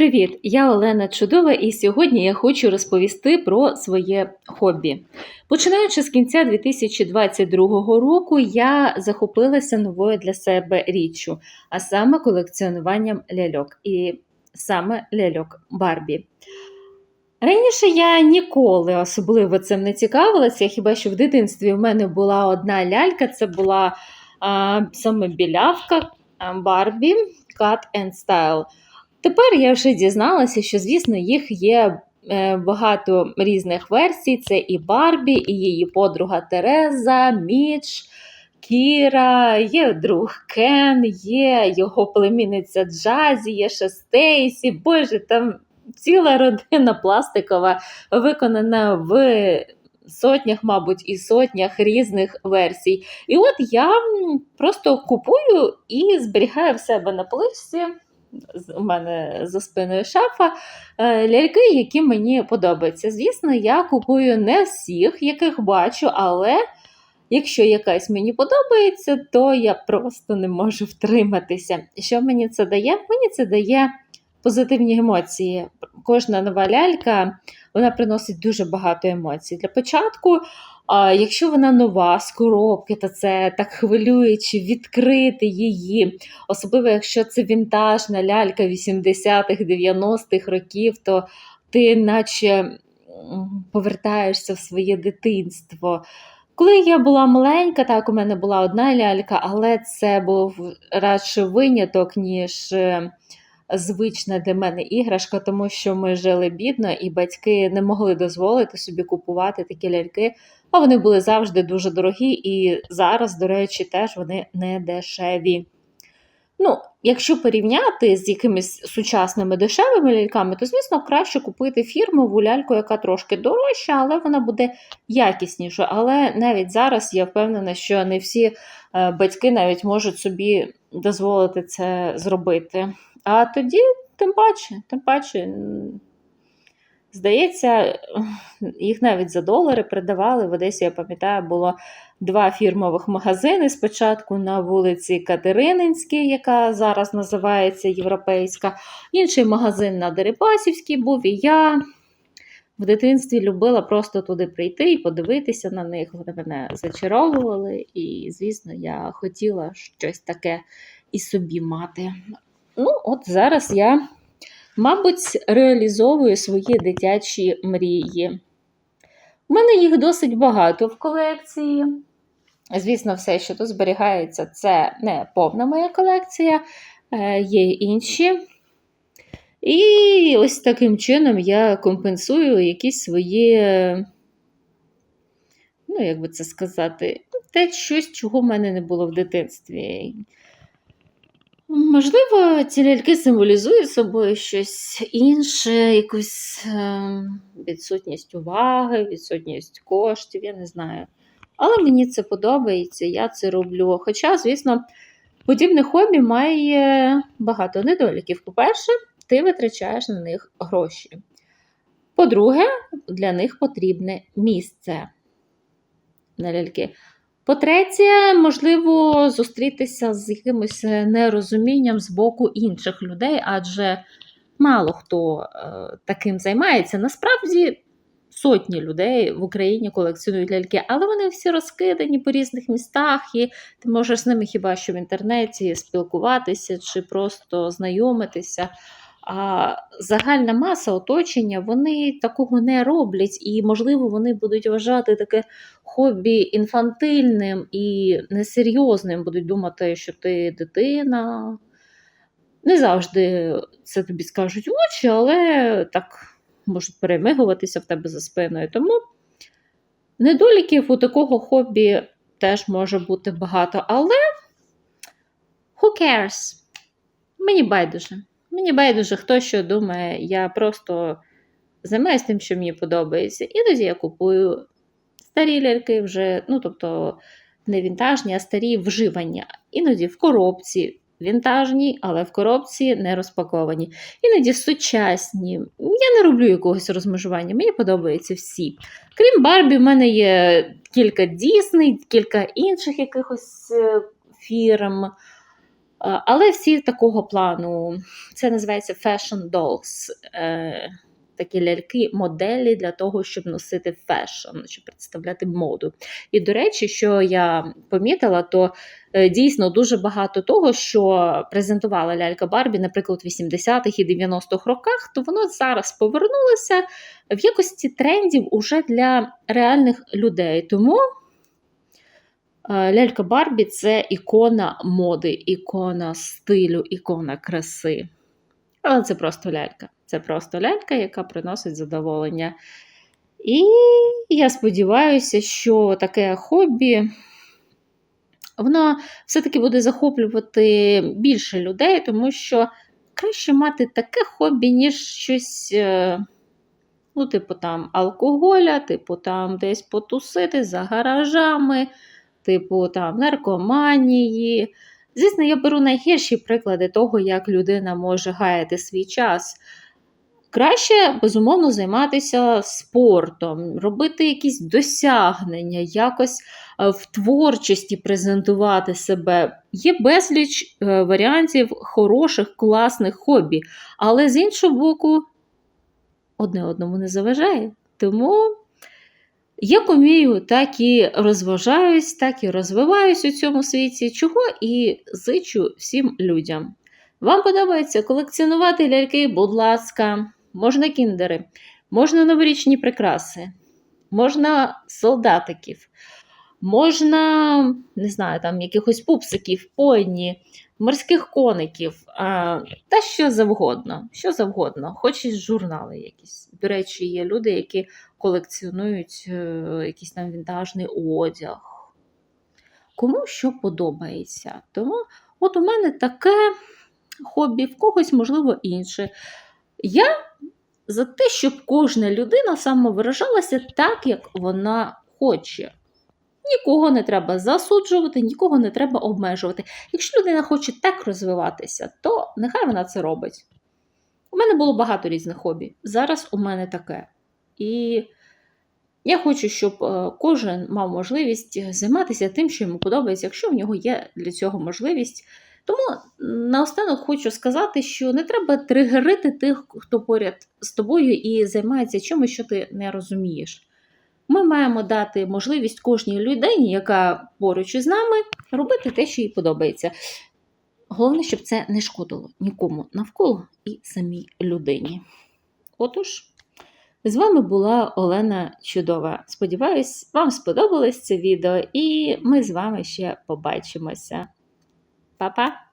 Привіт! Я Олена Чудова, і сьогодні я хочу розповісти про своє хобі. Починаючи з кінця 2022 року, я захопилася новою для себе річчю, а саме колекціонуванням ляльок, і саме ляльок Барбі. Раніше я ніколи особливо цим не цікавилася, хіба що в дитинстві в мене була одна лялька, це була а, саме білявка Барбі Cut and Style. Тепер я вже дізналася, що, звісно, їх є е, багато різних версій. Це і Барбі, і її подруга Тереза, Міч, Кіра, є друг Кен, є його племінниця Джазі, є ще Стейсі. Боже, там ціла родина пластикова, виконана в. Сотнях, мабуть, і сотнях різних версій. І от я просто купую і зберігаю в себе на поличці у мене за спиною шафа е, ляльки, які мені подобаються. Звісно, я купую не всіх, яких бачу, але якщо якась мені подобається, то я просто не можу втриматися. Що мені це дає? Мені це дає позитивні емоції. Кожна нова лялька вона приносить дуже багато емоцій. Для початку а якщо вона нова з коробки, то це так хвилююче відкрити її. Особливо, якщо це вінтажна лялька 80-х, 90-х років, то ти наче повертаєшся в своє дитинство. Коли я була маленька, так у мене була одна лялька, але це був радше виняток, ніж звична для мене іграшка, тому що ми жили бідно, і батьки не могли дозволити собі купувати такі ляльки, а вони були завжди дуже дорогі, і зараз, до речі, теж вони не дешеві. Ну, Якщо порівняти з якимись сучасними дешевими ляльками, то, звісно, краще купити фірмову ляльку, яка трошки дорожча, але вона буде якіснішою. Але навіть зараз я впевнена, що не всі е, батьки навіть можуть собі дозволити це зробити. А тоді, тим паче, тим паче, здається, їх навіть за долари продавали. В Одесі, я пам'ятаю, було два фірмових магазини. Спочатку на вулиці Катерининській, яка зараз називається Європейська, інший магазин на Дерипасівській був. І я в дитинстві любила просто туди прийти і подивитися на них. Вони мене зачаровували, і, звісно, я хотіла щось таке і собі мати. Ну, от зараз я, мабуть, реалізовую свої дитячі мрії. У мене їх досить багато в колекції. Звісно, все, що тут зберігається, це не повна моя колекція, е, є інші. І ось таким чином я компенсую якісь свої, ну, як би це сказати, те щось, чого в мене не було в дитинстві. Можливо, ці ляльки символізують собою щось інше, якусь е, відсутність уваги, відсутність коштів, я не знаю. Але мені це подобається, я це роблю. Хоча, звісно, подібне хобі має багато недоліків. По-перше, ти витрачаєш на них гроші. По-друге, для них потрібне місце на ляльки. По-третє, можливо, зустрітися з якимось нерозумінням з боку інших людей, адже мало хто е, таким займається. Насправді сотні людей в Україні колекціонують ляльки, але вони всі розкидані по різних містах, і ти можеш з ними хіба що в інтернеті спілкуватися чи просто знайомитися. А загальна маса оточення вони такого не роблять, і, можливо, вони будуть вважати таке хобі інфантильним і несерйозним, будуть думати, що ти дитина. Не завжди це тобі скажуть в очі, але так можуть перемигуватися в тебе за спиною. Тому недоліків у такого хобі теж може бути багато. Але who cares? Мені байдуже. Мені байдуже, хто що думає, я просто займаюся тим, що мені подобається. Іноді я купую старі ляльки вже, ну, тобто, не вінтажні, а старі вживання. Іноді в коробці. Вінтажні, але в коробці не розпаковані. Іноді сучасні. Я не роблю якогось розмежування, мені подобаються всі. Крім Барбі, в мене є кілька Дісней, кілька інших якихось е, фірм. Але всі такого плану, це називається fashion dolls. е, Такі ляльки, моделі для того, щоб носити фешн, щоб представляти моду. І, до речі, що я помітила, то е, дійсно дуже багато того, що презентувала лялька Барбі, наприклад, у 80-х і 90-х роках, то воно зараз повернулося в якості трендів уже для реальних людей. Тому Лялька Барбі це ікона моди, ікона стилю, ікона краси. Але це просто лялька. Це просто лялька, яка приносить задоволення. І я сподіваюся, що таке хобі. Воно все-таки буде захоплювати більше людей, тому що краще мати таке хобі, ніж щось, е, ну, типу там алкоголя, типу там десь потусити за гаражами типу там наркоманії. Звісно, я беру найгірші приклади того, як людина може гаяти свій час. Краще, безумовно, займатися спортом, робити якісь досягнення, якось е, в творчості презентувати себе. Є безліч е, варіантів хороших, класних хобі, але з іншого боку, одне одному не заважає. Тому як умію, так і розважаюсь, так і розвиваюсь у цьому світі, чого і зичу всім людям. Вам подобається колекціонувати ляльки, будь ласка, можна кіндери, можна новорічні прикраси, можна солдатиків, можна, не знаю, там якихось пупсиків, поні, морських коників, та що завгодно, що завгодно, хоч і журнали якісь. До речі, є люди, які колекціонують е, якийсь там вінтажний одяг. Кому що подобається. Тому от у мене таке хобі, в когось, можливо, інше. Я за те, щоб кожна людина самовиражалася так, як вона хоче. Нікого не треба засуджувати, нікого не треба обмежувати. Якщо людина хоче так розвиватися, то нехай вона це робить. У мене було багато різних хобі. Зараз у мене таке. І я хочу, щоб е, кожен мав можливість займатися тим, що йому подобається, якщо в нього є для цього можливість. Тому наостанок хочу сказати, що не треба тригерити тих, хто поряд з тобою і займається чимось, що ти не розумієш. Ми маємо дати можливість кожній людині, яка поруч із нами, робити те, що їй подобається. Головне, щоб це не шкодило нікому навколо і самій людині. Отож. З вами була Олена Чудова. Сподіваюсь, вам сподобалось це відео, і ми з вами ще побачимося. Па-па!